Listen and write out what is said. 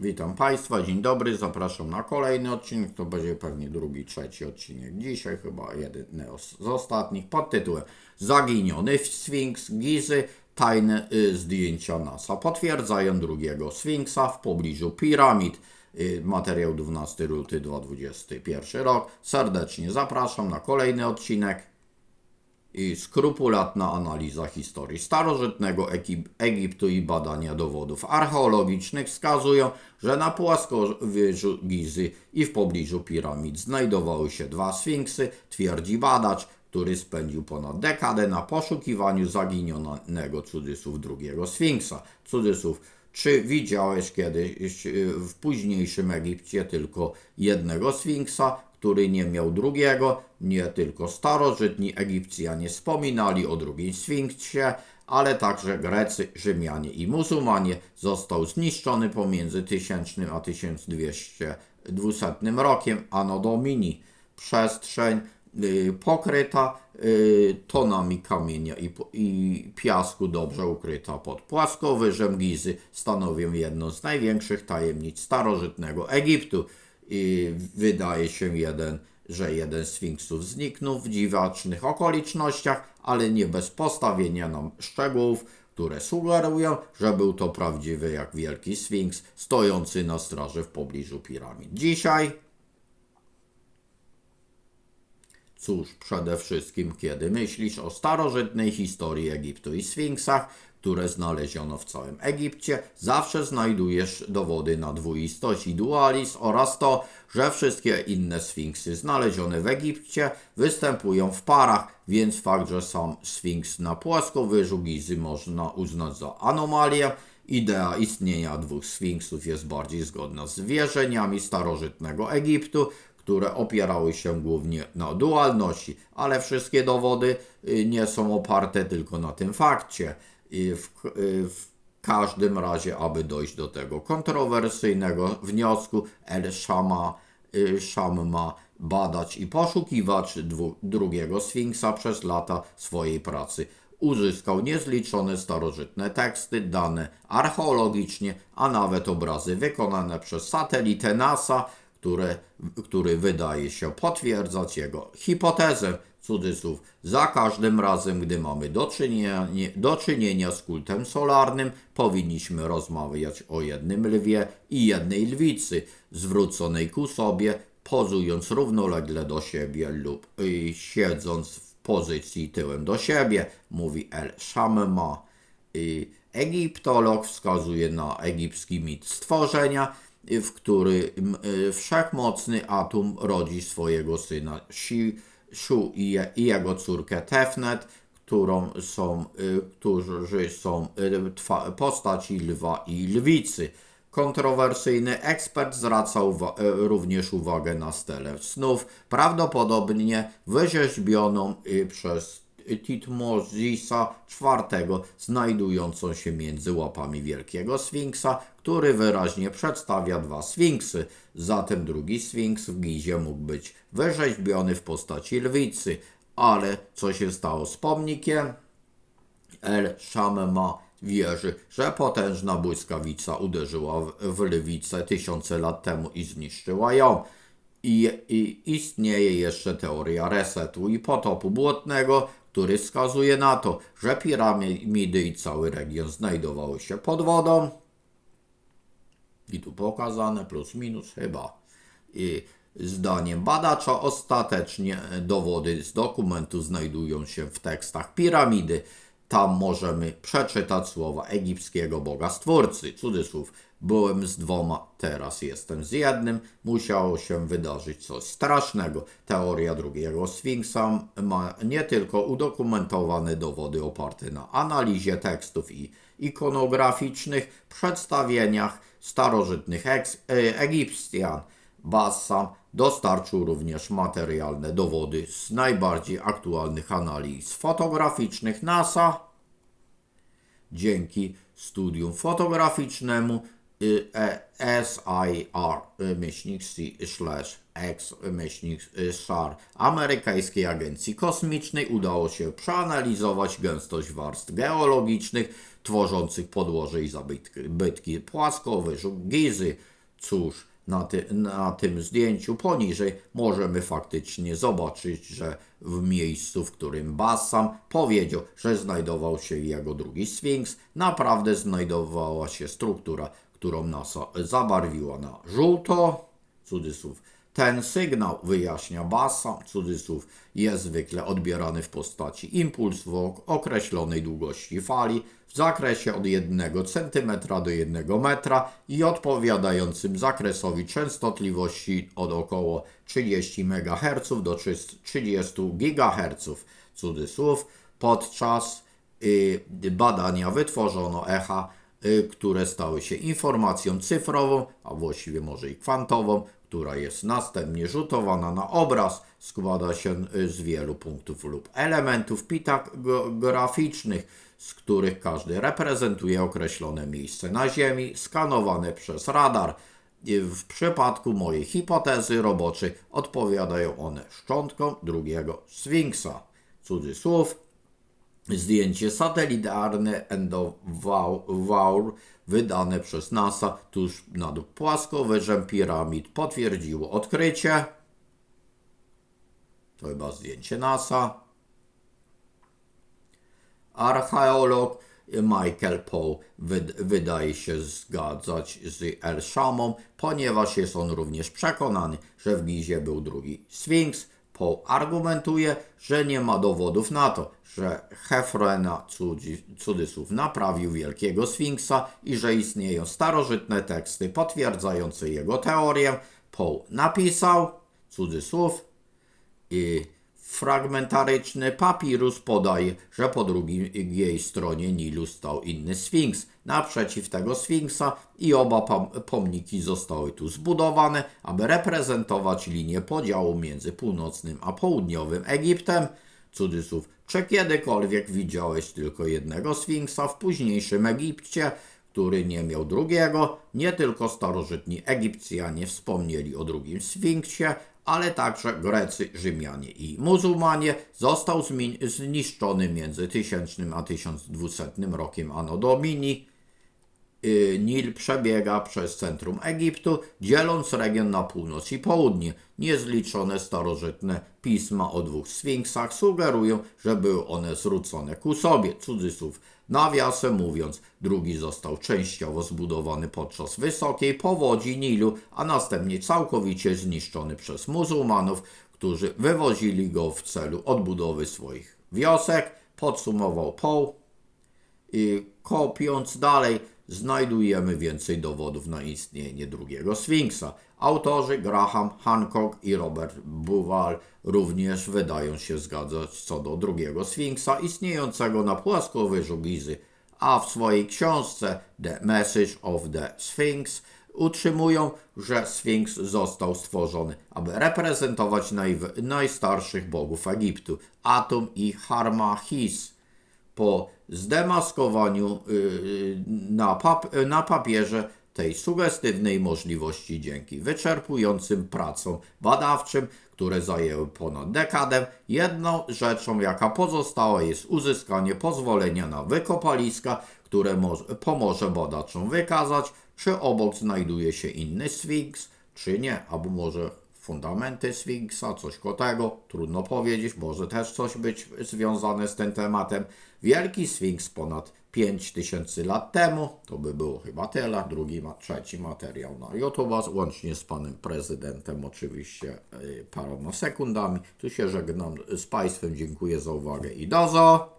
Witam Państwa, dzień dobry, zapraszam na kolejny odcinek, to będzie pewnie drugi, trzeci odcinek dzisiaj, chyba jeden z ostatnich, pod tytułem Zaginiony Sfinks Gizy, tajne y, zdjęcia NASA potwierdzają drugiego Sfinksa w pobliżu piramid. Y, Materiał 12 luty 2021 rok. Serdecznie zapraszam na kolejny odcinek i skrupulatna analiza historii starożytnego Egiptu i badania dowodów archeologicznych wskazują, że na płaskowyżu Gizy i w pobliżu piramid znajdowały się dwa sfinksy, twierdzi badacz, który spędził ponad dekadę na poszukiwaniu zaginionego cudzysłów drugiego sfinksa. Cudzysłów, czy widziałeś kiedyś w późniejszym Egipcie tylko jednego sfinksa, który nie miał drugiego. Nie tylko starożytni Egipcjanie wspominali o drugim Sfinksie, ale także Grecy, Rzymianie i muzułmanie. Został zniszczony pomiędzy 1000 a 1200 rokiem Anno Domini. Przestrzeń y, pokryta y, tonami kamienia i, i piasku, dobrze ukryta pod płaskowyżem Gizy, stanowią jedną z największych tajemnic starożytnego Egiptu. I wydaje się jeden, że jeden z sfinksów zniknął w dziwacznych okolicznościach, ale nie bez postawienia nam szczegółów, które sugerują, że był to prawdziwy jak wielki sfinks stojący na straży w pobliżu piramid. Dzisiaj Cóż, przede wszystkim, kiedy myślisz o starożytnej historii Egiptu i Sfinksach, które znaleziono w całym Egipcie, zawsze znajdujesz dowody na dwuistość i dualizm oraz to, że wszystkie inne Sfinksy znalezione w Egipcie występują w parach, więc fakt, że sam Sfinks na płaskowyżu Gizy można uznać za anomalię, Idea istnienia dwóch sfinksów jest bardziej zgodna z wierzeniami starożytnego Egiptu, które opierały się głównie na dualności, ale wszystkie dowody y, nie są oparte tylko na tym fakcie. I w, y, w każdym razie, aby dojść do tego kontrowersyjnego wniosku, El Shama, y, Sham ma badać i poszukiwać dwu, drugiego Sfinksa przez lata swojej pracy. Uzyskał niezliczone starożytne teksty, dane archeologicznie, a nawet obrazy wykonane przez satelitę NASA, które, który wydaje się potwierdzać jego hipotezę. Cudzysłów, za każdym razem, gdy mamy do czynienia, do czynienia z kultem solarnym, powinniśmy rozmawiać o jednym lwie i jednej lwicy, zwróconej ku sobie, pozując równolegle do siebie lub y, siedząc w pozycji tyłem do siebie, mówi El Shamma. Y, Egiptolog wskazuje na egipski mit stworzenia, w którym y, wszechmocny Atum rodzi swojego syna Shu i, i jego córkę Tefnet, którą są, y, którzy są twa, postaci lwa i lwicy. Kontrowersyjny ekspert zwraca uwa- e, również uwagę na stelę snów, prawdopodobnie wyrzeźbioną przez Tutmozisa IV, znajdującą się między łapami Wielkiego Sfinksa, który wyraźnie przedstawia dwa Sfinksy. Zatem drugi Sfinks w Gizie mógł być wyrzeźbiony w postaci lwicy. Ale co się stało z pomnikiem? El Shamma wierzy, że potężna błyskawica uderzyła w, w lwicę tysiące lat temu i zniszczyła ją. I, I istnieje jeszcze teoria resetu i potopu błotnego, który wskazuje na to, że piramidy i cały region znajdowały się pod wodą. I tu pokazane plus minus chyba. I zdaniem badacza ostatecznie dowody z dokumentu znajdują się w tekstach piramidy. Tam możemy przeczytać słowa egipskiego boga stwórcy. Cudzysłów. Byłem z dwoma, teraz jestem z jednym. Musiało się wydarzyć coś strasznego. Teoria drugiego Sfinksa ma nie tylko udokumentowane dowody oparte na analizie tekstów i ikonograficznych przedstawieniach starożytnych eks- e, Egipcjan. Bassam dostarczył również materialne dowody z najbardziej aktualnych analiz fotograficznych NASA. Dzięki studium fotograficznemu SIR y, myślnik slash X myślnik y, SAR amerykańskiej agencji kosmicznej udało się przeanalizować gęstość warstw geologicznych tworzących podłoże i zabytki bytki płaskowe, żuk Gizy. Cóż, na, ty, na tym zdjęciu poniżej możemy faktycznie zobaczyć, że w miejscu, w którym Bassam powiedział, że znajdował się jego drugi Sfinks, naprawdę znajdowała się struktura, którą NASA zabarwiła na żółto, cudzysłów. Ten sygnał, wyjaśnia Bassam, cudzysłów, jest zwykle odbierany w postaci impulsów o określonej długości fali w zakresie od 1 cm do 1 metra i odpowiadającym zakresowi częstotliwości od około 30 MHz do 30 GHz, cudzysłów. Podczas y, badania wytworzono echa, które stały się informacją cyfrową, a właściwie może i kwantową, która jest następnie rzutowana na obraz, składa się y, z wielu punktów lub elementów pitagraficznych, z których każdy reprezentuje określone miejsce na Ziemi, skanowane przez radar. I W przypadku mojej hipotezy roboczej odpowiadają one szczątkom drugiego Sfinksa. Cudzysłów, Zdjęcie satelitarne Endovaur wydane przez NASA tuż nad płaskowyżem piramid potwierdziło odkrycie. To chyba zdjęcie NASA. Archeolog Michael Poe wyd- wydaje się zgadzać z El Shamą, ponieważ jest on również przekonany, że w Gizie był drugi Sfinks. Poe argumentuje, że nie ma dowodów na to, że Hefrena cudzysłów naprawił wielkiego Sfinksa i że istnieją starożytne teksty potwierdzające jego teorię. Poe napisał, cudzysłów, i fragmentaryczny papirus podaje, że po drugiej stronie Nilu stał inny sfinks naprzeciw tego sfinksa i oba pom- pomniki zostały tu zbudowane, aby reprezentować linię podziału między północnym a południowym Egiptem. Cudzysłów, czy kiedykolwiek widziałeś tylko jednego sfinksa w późniejszym Egipcie, który nie miał drugiego? Nie tylko starożytni Egipcjanie wspomnieli o drugim sfinksie, ale także Grecy, Rzymianie i muzułmanie, został zniszczony między 1000 a 1200 rokiem Anno Domini. Y, Nil przebiega przez centrum Egiptu, dzieląc region na północ i południe. Niezliczone starożytne pisma o dwóch sfinksach sugerują, że były one zwrócone ku sobie. Cudzysłów. Nawiasem mówiąc, drugi został częściowo zbudowany podczas wysokiej powodzi Nilu, a następnie całkowicie zniszczony przez muzułmanów, którzy wywozili go w celu odbudowy swoich wiosek. Podsumował Poe. I kopiąc dalej, znajdujemy więcej dowodów na istnienie drugiego Sfinksa. Autorzy Graham Hancock i Robert Buwal również wydają się zgadzać co do drugiego Sfinksa istniejącego na płaskowyżu Gizy, a w swojej książce The Message of the Sphinx utrzymują, że Sfinks został stworzony, aby reprezentować naj- najstarszych bogów Egiptu, Atum i Harmachis po zdemaskowaniu yy, na, pap- na papierze tej sugestywnej możliwości dzięki wyczerpującym pracom badawczym, które zajęły ponad dekadę, jedną rzeczą, jaka pozostała, jest uzyskanie pozwolenia na wykopaliska, które mo- pomoże badaczom wykazać, czy obok znajduje się inny sfinks, czy nie, albo może fundamenty Sfinksa, coś koło tego, trudno powiedzieć, może też coś być związane z tym tematem. Wielki Sfinks ponad 5000 lat temu, to by było chyba tyle, drugi, trzeci materiał na YouTube, łącznie z panem prezydentem oczywiście yy, paroma sekundami. Tu się żegnam z państwem, dziękuję za uwagę i dozo!